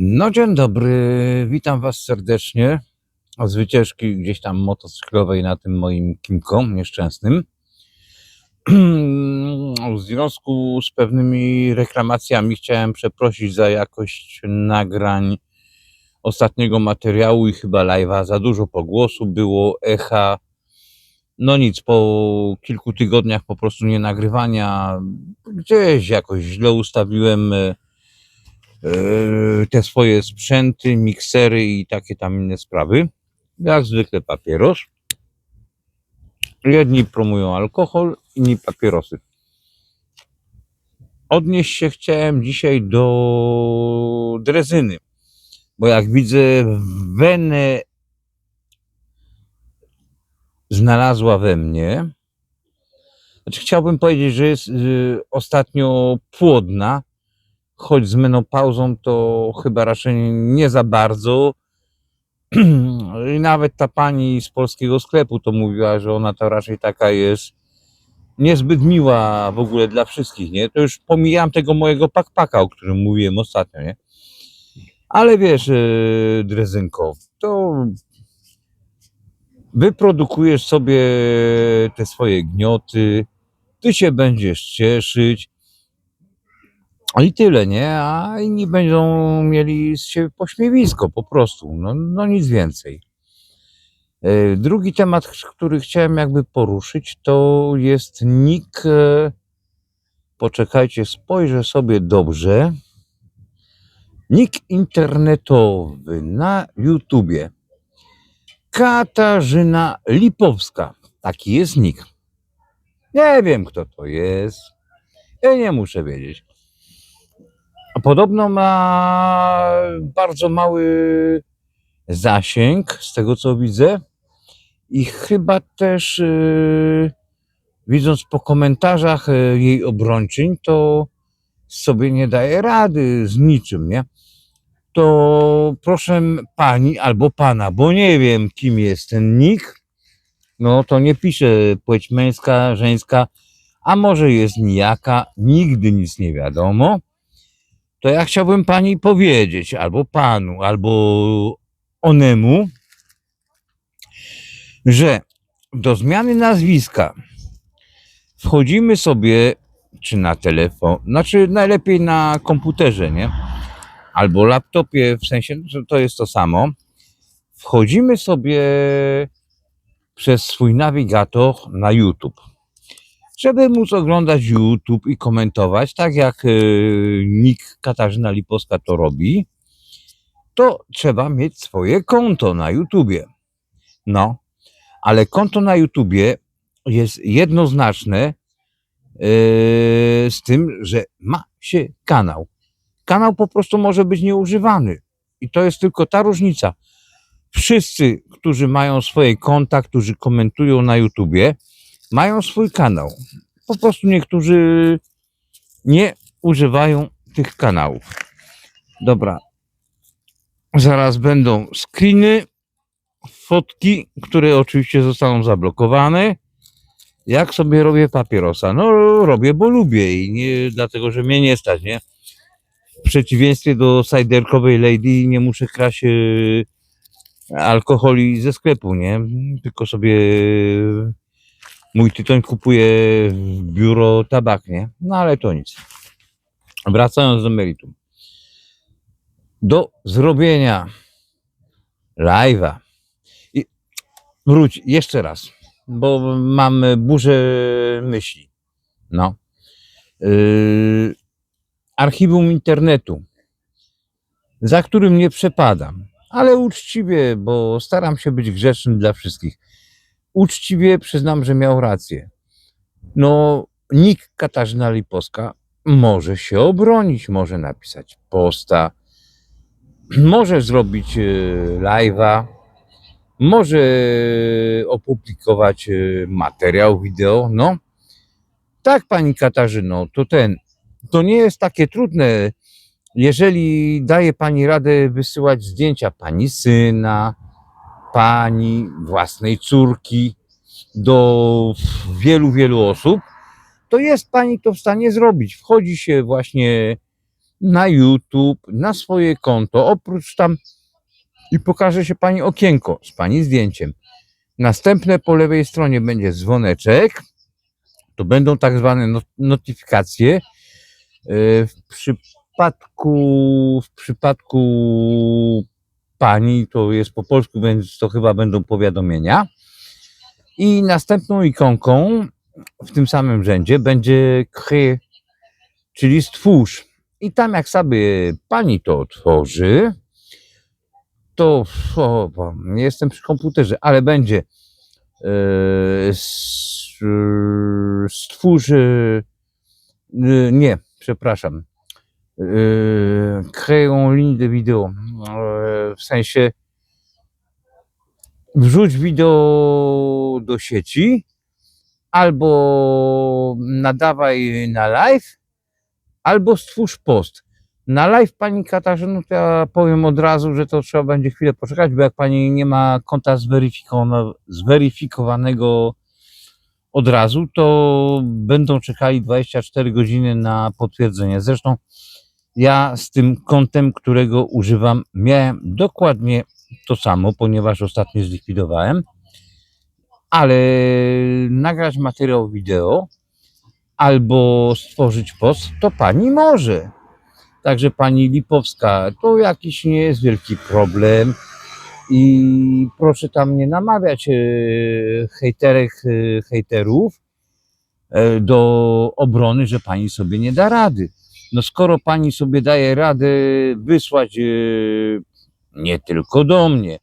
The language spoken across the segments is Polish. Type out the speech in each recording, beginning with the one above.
No dzień dobry, witam Was serdecznie z wycieczki gdzieś tam motocyklowej na tym moim Kimco nieszczęsnym. W związku z pewnymi reklamacjami chciałem przeprosić za jakość nagrań ostatniego materiału i chyba live'a. Za dużo pogłosu było, echa. No nic, po kilku tygodniach po prostu nie nagrywania, gdzieś jakoś źle ustawiłem e, te swoje sprzęty, miksery i takie tam inne sprawy. Jak zwykle papieros. Jedni promują alkohol, inni papierosy. Odnieść się chciałem dzisiaj do drezyny, bo jak widzę, wenę znalazła we mnie. Znaczy, chciałbym powiedzieć, że jest y, ostatnio płodna, choć z menopauzą to chyba raczej nie za bardzo. I nawet ta pani z polskiego sklepu to mówiła, że ona to raczej taka jest niezbyt miła w ogóle dla wszystkich, nie? To już pomijam tego mojego pakpaka, o którym mówiłem ostatnio, nie? Ale wiesz, yy, Drezynko, to wyprodukujesz sobie te swoje gnioty, ty się będziesz cieszyć i tyle, nie? A inni będą mieli z siebie pośmiewisko po prostu, no, no nic więcej. E, Drugi temat, który chciałem jakby poruszyć, to jest nick. e, Poczekajcie, spojrzę sobie dobrze. Nick internetowy na YouTubie. Katarzyna Lipowska. Taki jest nick. Nie wiem, kto to jest. Ja nie muszę wiedzieć. A Podobno ma bardzo mały zasięg, z tego co widzę. I chyba też, yy, widząc po komentarzach yy, jej obrończyń, to sobie nie daje rady z niczym, nie? To proszę pani albo pana, bo nie wiem, kim jest ten nick. No to nie pisze płeć męska, żeńska, a może jest nijaka, nigdy nic nie wiadomo. To ja chciałbym pani powiedzieć, albo panu, albo onemu, że do zmiany nazwiska wchodzimy sobie, czy na telefon, znaczy najlepiej na komputerze, nie? Albo laptopie, w sensie, że to jest to samo. Wchodzimy sobie przez swój nawigator na YouTube. Żeby móc oglądać YouTube i komentować, tak jak yy, nick Katarzyna Lipowska to robi, to trzeba mieć swoje konto na YouTubie. No, ale konto na YouTubie jest jednoznaczne yy, z tym, że ma się kanał. Kanał po prostu może być nieużywany. I to jest tylko ta różnica. Wszyscy, którzy mają swoje konta, którzy komentują na YouTubie, mają swój kanał. Po prostu niektórzy nie używają tych kanałów. Dobra. Zaraz będą screeny, fotki, które oczywiście zostaną zablokowane. Jak sobie robię papierosa? No robię, bo lubię i nie dlatego, że mnie nie stać, nie? W przeciwieństwie do sajderkowej lady nie muszę kraść e, alkoholi ze sklepu, nie? Tylko sobie mój tytoń kupuję w biuro tabak, nie? No ale to nic. Wracając do meritum. Do zrobienia live'a. I wróć jeszcze raz, bo mam burzę myśli. No. Yy, archiwum internetu, za którym nie przepadam, ale uczciwie, bo staram się być grzeczny dla wszystkich. Uczciwie przyznam, że miał rację. No, nick Katarzyna Lipowska może się obronić, może napisać posta, może zrobić e, live'a, może opublikować e, materiał wideo. No, tak, pani Katarzyno, to ten, to nie jest takie trudne. Jeżeli daje pani radę wysyłać zdjęcia pani syna, pani własnej córki do wielu, wielu osób, to jest pani to w stanie zrobić. Wchodzi się właśnie na YouTube, na swoje konto. Oprócz tam i pokaże się pani okienko z pani zdjęciem. Następne po lewej stronie będzie dzwoneczek. To będą tak zwane not- notyfikacje. E, W przypadku, w przypadku pani to jest po polsku, więc to chyba będą powiadomienia. I następną ikonką w tym samym rzędzie będzie kry, czyli stwórz. I tam jak sobie pani to otworzy, to o, jestem przy komputerze, ale będzie e, stwórz, e, nie, przepraszam, en ligne de wideo, e, w sensie wrzuć wideo do sieci, albo nadawaj na live, albo stwórz post. Na live pani Katarzyno, to ja powiem od razu, że to trzeba będzie chwilę poczekać, bo jak pani nie ma konta zweryfikowanego od razu, to będą czekali 24 godziny na potwierdzenie. Zresztą ja z tym kontem, którego używam, miałem dokładnie to samo, ponieważ ostatnio zlikwidowałem, ale nagrać materiał wideo albo stworzyć post, to pani może. Także pani Lipowska, to jakiś nie jest wielki problem. I proszę tam nie namawiać e, hejterek, e, hejterów e, do obrony, że pani sobie nie da rady. No skoro pani sobie daje radę wysłać e, nie tylko do mnie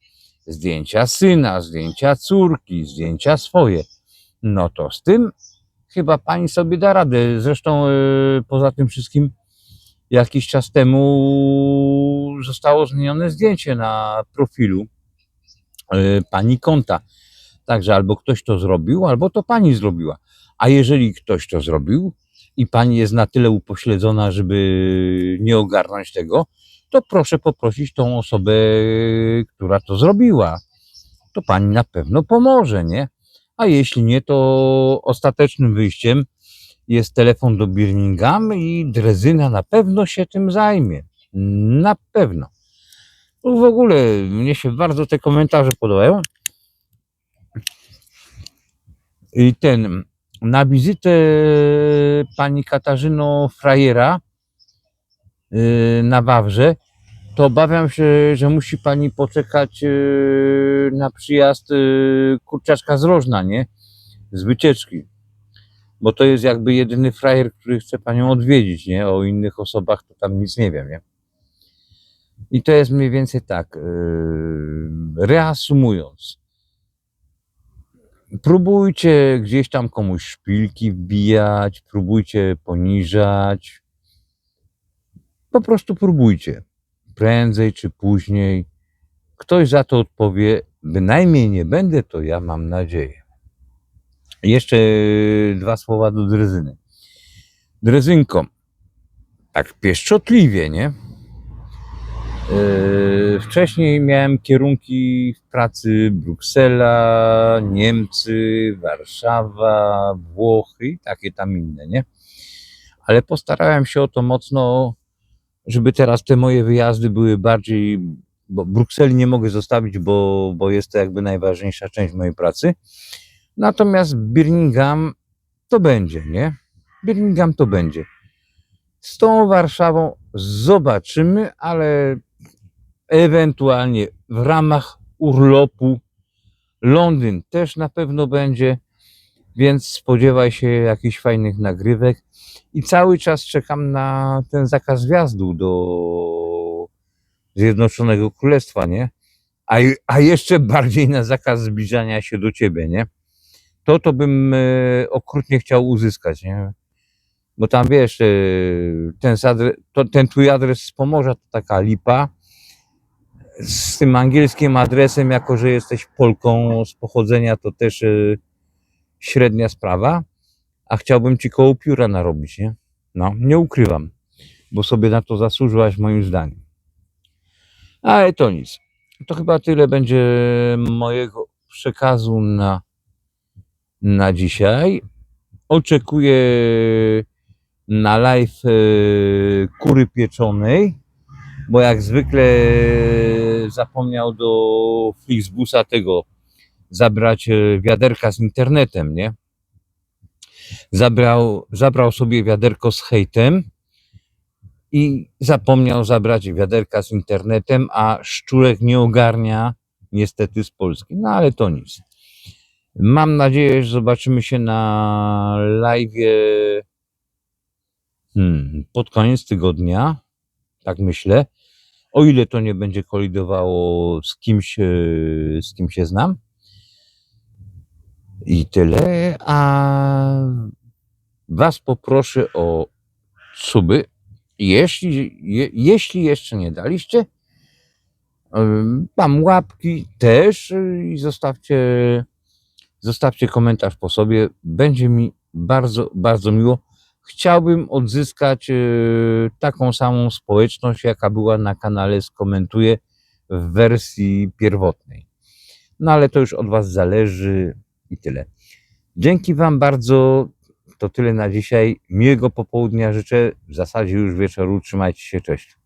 zdjęcia syna, zdjęcia córki, zdjęcia swoje, no to z tym chyba pani sobie da radę. Zresztą e, poza tym wszystkim jakiś czas temu zostało zmienione zdjęcie na profilu e, pani konta. Także albo ktoś to zrobił, albo to pani zrobiła. A jeżeli ktoś to zrobił i pani jest na tyle upośledzona, żeby nie ogarnąć tego, to proszę poprosić tą osobę, która to zrobiła. To pani na pewno pomoże, nie? A jeśli nie, to ostatecznym wyjściem jest telefon do Birmingham i Drezyna na pewno się tym zajmie. Na pewno. No w ogóle mnie się bardzo te komentarze podobają. I ten, na wizytę pani Katarzyno Frajera yy, na Wawrze, to obawiam się, że musi pani poczekać yy, na przyjazd yy, kurczaczka z Rożna, nie? Z wycieczki. Bo to jest jakby jedyny frajer, który chce panią odwiedzić, nie? O innych osobach to tam nic nie wiem, nie? I to jest mniej więcej tak. Reasumując, próbujcie gdzieś tam komuś szpilki wbijać, próbujcie poniżać. Po prostu próbujcie. Prędzej czy później ktoś za to odpowie. Bynajmniej nie będę, to ja mam nadzieję. Jeszcze dwa słowa do Drezyny. Drezynko, tak pieszczotliwie, nie? Yy, Wcześniej miałem kierunki pracy Bruksela, Niemcy, Warszawa, Włochy i takie tam inne, nie? Ale postarałem się o to mocno, żeby teraz te moje wyjazdy były bardziej, bo Brukseli nie mogę zostawić, bo, bo jest to jakby najważniejsza część mojej pracy. Natomiast Birmingham to będzie, nie? Birmingham to będzie. Z tą Warszawą zobaczymy, ale ewentualnie w ramach urlopu Londyn też na pewno będzie, więc spodziewaj się jakichś fajnych nagrywek i cały czas czekam na ten zakaz wjazdu do Zjednoczonego Królestwa, nie? A, a jeszcze bardziej na zakaz zbliżania się do ciebie, nie? To to bym e, okrutnie chciał uzyskać, nie? Bo tam wiesz, e, ten, to, ten twój adres z Pomorza to taka lipa. Z tym angielskim adresem, jako że jesteś Polką z pochodzenia, to też e, średnia sprawa. A chciałbym ci koło pióra narobić, nie? No, nie ukrywam, bo sobie na to zasłużyłaś moim zdaniem. Ale to nic. To chyba tyle będzie mojego przekazu na, na dzisiaj. Oczekuję na live e, kury pieczonej, bo jak zwykle zapomniał do Flixbusa tego zabrać e, wiaderka z internetem, nie? Zabrał, zabrał sobie wiaderko z hejtem i zapomniał zabrać wiaderka z internetem, a szczurek nie ogarnia niestety z Polski. No ale to nic. Mam nadzieję, że zobaczymy się na live hmm, pod koniec tygodnia. Tak myślę. O ile to nie będzie kolidowało z kimś, e, z kim się znam. I tyle. A Was poproszę o suby. Jeśli, je, jeśli jeszcze nie daliście, ym, mam łapki też y, i zostawcie, zostawcie komentarz po sobie. Będzie mi bardzo, bardzo miło. Chciałbym odzyskać y, taką samą społeczność, jaka była na kanale Skomentuję w wersji pierwotnej. No ale to już od Was zależy i tyle. Dzięki Wam bardzo. To tyle na dzisiaj. Miłego popołudnia życzę. W zasadzie już wieczoru. Trzymajcie się. Cześć.